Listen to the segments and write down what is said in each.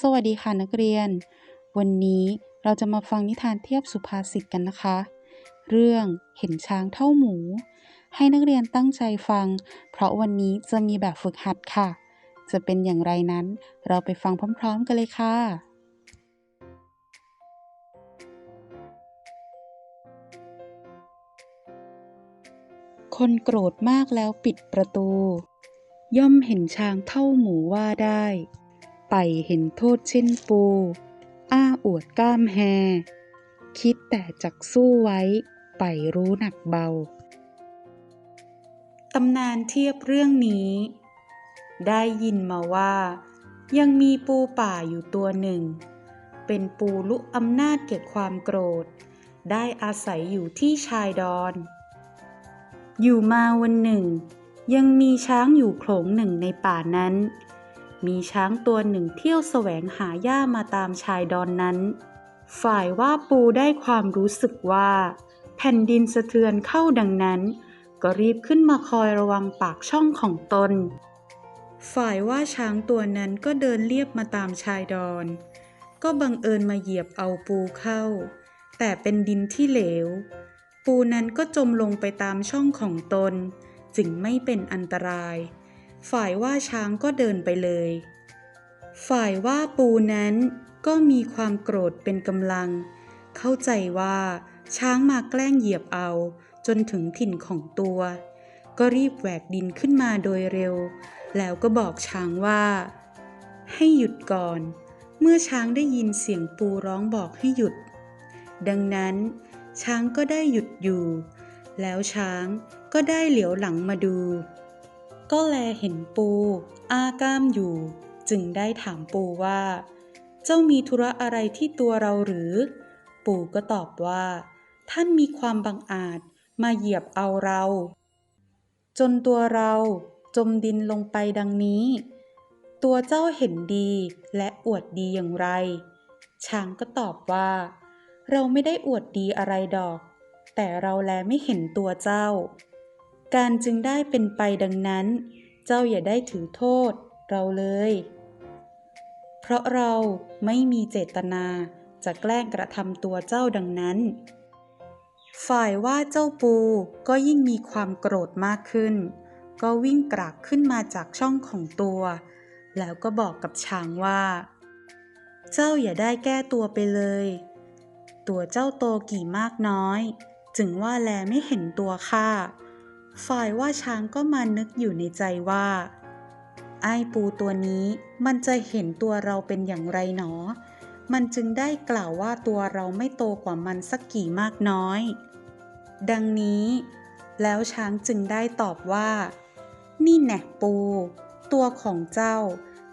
สวัสดีค่ะนักเรียน วันนี้เราจะมาฟังนิทานเทียบสุภาษิตกันนะคะ เรื่องเห็นช้างเท่าหมู ให้นักเรียนตั้งใจฟัง เพราะวันนี้จะมีแบบฝึกหัดค่ะ จะเป็นอย่างไรนั้น เราไปฟังพร้อมๆกันเลยค่ะ คนโกรธมากแล้วปิดประตู ย่อมเห็นช้างเท่าหมูว่าได้ ไปเห็นโทษเช่นปู อ้าอวดกล้ามแฮ คิดแต่จักสู้ไว้ ไปรู้หนักเบา ตำนานเทียบเรื่องนี้ ได้ยินมาว่า ยังมีปูป่าอยู่ตัวหนึ่ง เป็นปูลุอำนาจเก็บความโกรธ ได้อาศัยอยู่ที่ชายดอน อยู่มาวันหนึ่ง ยังมีช้างอยู่โขลงหนึ่งในป่านั้น มีช้างตัวหนึ่งเที่ยวแสวงหาหญ้ามาตามชายดอนนั้น ฝ่ายว่าปูได้ความรู้สึกว่า แผ่นดินสะเทือนเข้าดังนั้น ก็รีบขึ้นมาคอยระวังปากช่องของตน ฝ่ายว่าช้างตัวนั้นก็เดินเลียบมาตามชายดอน ก็บังเอิญมาเหยียบเอาปูเข้า แต่เป็นดินที่เหลว ปูนั้นก็จมลงไปตามช่องของตน จึงไม่เป็นอันตราย ฝ่ายว่าช้างก็เดินไปเลย ฝ่ายว่าปูนั้นก็มีความโกรธเป็นกำลัง เข้าใจว่าช้างมาแกล้งเหยียบเอา จนถึงถิ่นของตัว ก็รีบแหวกดินขึ้นมาโดยเร็ว แล้วก็บอกช้างว่า ให้หยุดก่อน เมื่อช้างได้ยินเสียงปูร้องบอกให้หยุด ดังนั้น ช้างก็ได้หยุดอยู่ แล้วช้างก็ได้เหลียวหลังมาดู ก็แลเห็นปู อ้าก้ามอยู่ จึงได้ถามปูว่า เจ้ามีธุระอะไรที่ตัวเราหรือ ปู่ก็ตอบว่า ท่านมีความบังอาจมาเหยียบเอาเรา จนตัวเราจมดินลงไปดังนี้ ตัวเจ้าเห็นดีและอวดดีอย่างไร ช้างก็ตอบว่า เราไม่ได้อวดดีอะไรดอก แต่เราแลไม่เห็นตัวเจ้า การจึงได้เป็นไปดังนั้น เจ้าอย่าได้ถือโทษเราเลย เพราะเราไม่มีเจตนาจะแกล้งกระทำตัวเจ้าดังนั้น ฝ่ายว่าเจ้าปูก็ยิ่งมีความโกรธมากขึ้น ก็วิ่งกรากขึ้นมาจากช่องของตัว แล้วก็บอกกับช้างว่า เจ้าอย่าได้แก้ตัวไปเลย ตัวเจ้าโตกี่มากน้อย จึงว่าแลไม่เห็นตัวข้า ฝ่ายว่าช้างก็มานึกอยู่ในใจว่า ไอ้ปูตัวนี้มันจะเห็นตัวเราเป็นอย่างไรหนอ มันจึงได้กล่าวว่าตัวเราไม่โตกว่ามันสักกี่มากน้อย ดังนี้แล้วช้างจึงได้ตอบว่า นี่แหน่ปู ตัวของเจ้า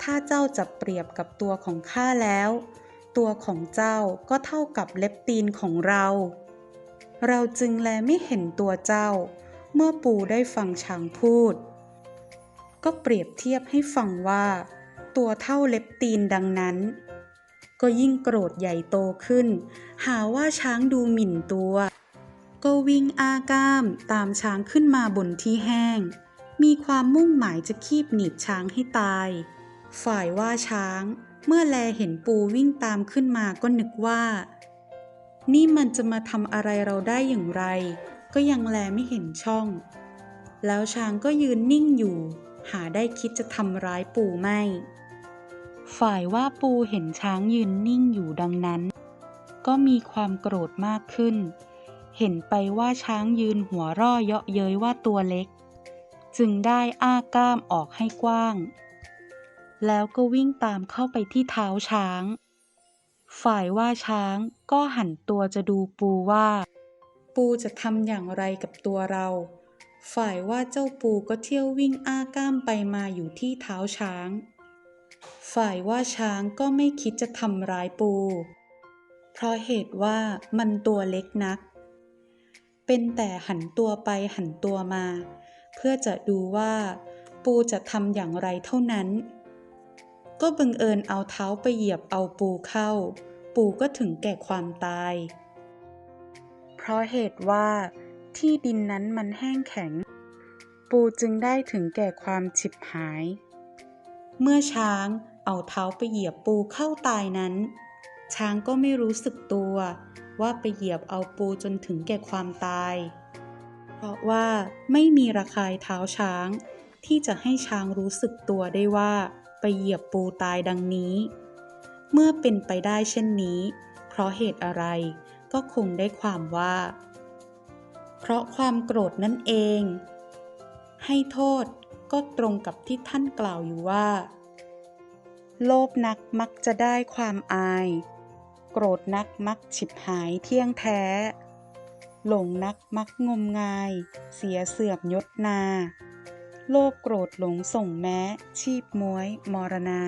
ถ้าเจ้าจะเปรียบกับตัวของข้าแล้ว ตัวของเจ้าก็เท่ากับเล็บตีนของเรา เราจึงแลไม่เห็นตัวเจ้า เมื่อปูได้ฟังช้างพูด ก็เปรียบเทียบให้ฟังว่า ตัวเท่าเล็บตีนดังนั้น ก็ยิ่งโกรธใหญ่โตขึ้น หาว่าช้างดูหมิ่นตัว ก็วิ่งอาก้ามตามช้างขึ้นมาบนที่แห้ง มีความมุ่งหมายจะคีบหนีบช้างให้ตาย ฝ่ายว่าช้างเมื่อแลเห็นปูวิ่งตามขึ้นมาก็นึกว่า นี่มันจะมาทำอะไรเราได้อย่างไร ก็ยังแลไม่เห็นช่อง แล้วช้างก็ยืนนิ่งอยู่ หาได้คิดจะทำร้ายปูไม่ ฝ่ายว่าปูเห็นช้างยืนนิ่งอยู่ดังนั้น ก็มีความโกรธมากขึ้น เห็นไปว่าช้างยืนหัวร่อเยาะเย้ยว่าตัวเล็ก จึงได้อ้าก้ามออกให้กว้าง แล้วก็วิ่งตามเข้าไปที่เท้าช้าง ฝ่ายว่าช้างก็หันตัวจะดูปูว่า ปูจะทำอย่างไรกับตัวเรา ฝ่ายว่าเจ้าปูก็เที่ยววิ่งอ้าก้ามไปมาอยู่ที่เท้าช้าง ฝ่ายว่าช้างก็ไม่คิดจะทำร้ายปู เพราะเหตุว่ามันตัวเล็กนัก เป็นแต่หันตัวไปหันตัวมา เพื่อจะดูว่าปูจะทำอย่างไรเท่านั้น ก็บังเอิญเอาเท้าไปเหยียบเอาปูเข้า ปูก็ถึงแก่ความตาย เพราะเหตุว่าที่ดินนั้นมันแห้งแข็ง ปูจึงได้ถึงแก่ความฉิบหาย เมื่อช้างเอาเท้าไปเหยียบปูเข้าตายนั้น ช้างก็ไม่รู้สึกตัวว่าไปเหยียบเอาปูจนถึงแก่ความตาย เพราะว่าไม่มีระคายเท้าช้าง ที่จะให้ช้างรู้สึกตัวได้ว่าไปเหยียบปูตายดังนี้ เมื่อเป็นไปได้เช่นนี้ เพราะเหตุอะไร ก็คงได้ความว่า เพราะความโกรธนั่นเอง ให้โทษก็ตรงกับที่ท่านกล่าวอยู่ว่า โลภนักมักจะได้ความอาย โกรธนักมักฉิบหายเที่ยงแท้ หลงนักมักงมงาย เสียเสื่อมยศนา โลภโกรธหลงส่งแม้ ชีพม้วยมรณา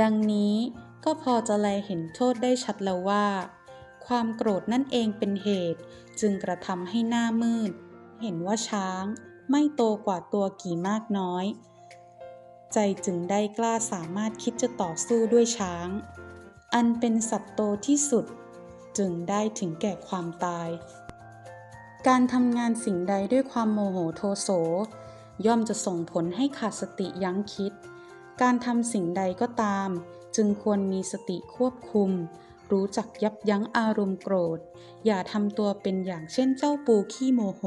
ดังนี้ ก็พอจะแลเห็นโทษได้ชัดแล้วว่า ความโกรธนั่นเองเป็นเหตุ จึงกระทำให้หน้ามืด เห็นว่าช้างไม่โตกว่าตัวกี่มากน้อย ใจจึงได้กล้าสามารถคิดจะต่อสู้ด้วยช้าง อันเป็นสัตว์โตที่สุด จึงได้ถึงแก่ความตาย การทำงานสิ่งใดด้วยความโมโหโทโส ย่อมจะส่งผลให้ขาดสติยั้งคิด การทำสิ่งใดก็ตาม จึงควรมีสติควบคุม รู้จักยับยั้งอารมณ์โกรธ อย่าทำตัวเป็นอย่างเช่นเจ้าปูขี้โมโห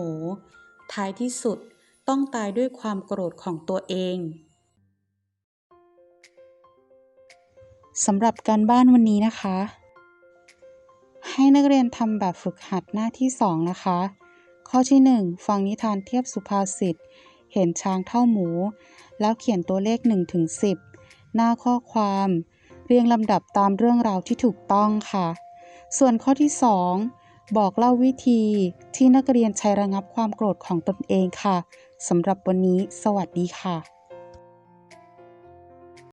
ท้ายที่สุดต้องตายด้วยความโกรธของตัวเองสำหรับการบ้านวันนี้นะคะ ให้นักเรียนทำแบบฝึกหัดหน้าที่ 2 นะคะ ข้อที่ 1 ฟังนิทานเทียบสุภาษิตเห็นช้างเท่าหมู แล้วเขียนตัวเลข1ถึง10 หน้าข้อความ เรียงลำดับตามเรื่องราวที่ถูกต้องค่ะ ส่วนข้อที่ 2 บอกเล่าวิธีที่นักเรียนใช้ระงับความโกรธของตนเองค่ะสำหรับวันนี้ สวัสดีค่ะ